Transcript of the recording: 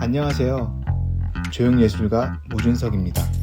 안녕하세요. 조형예술가 모준석입니다.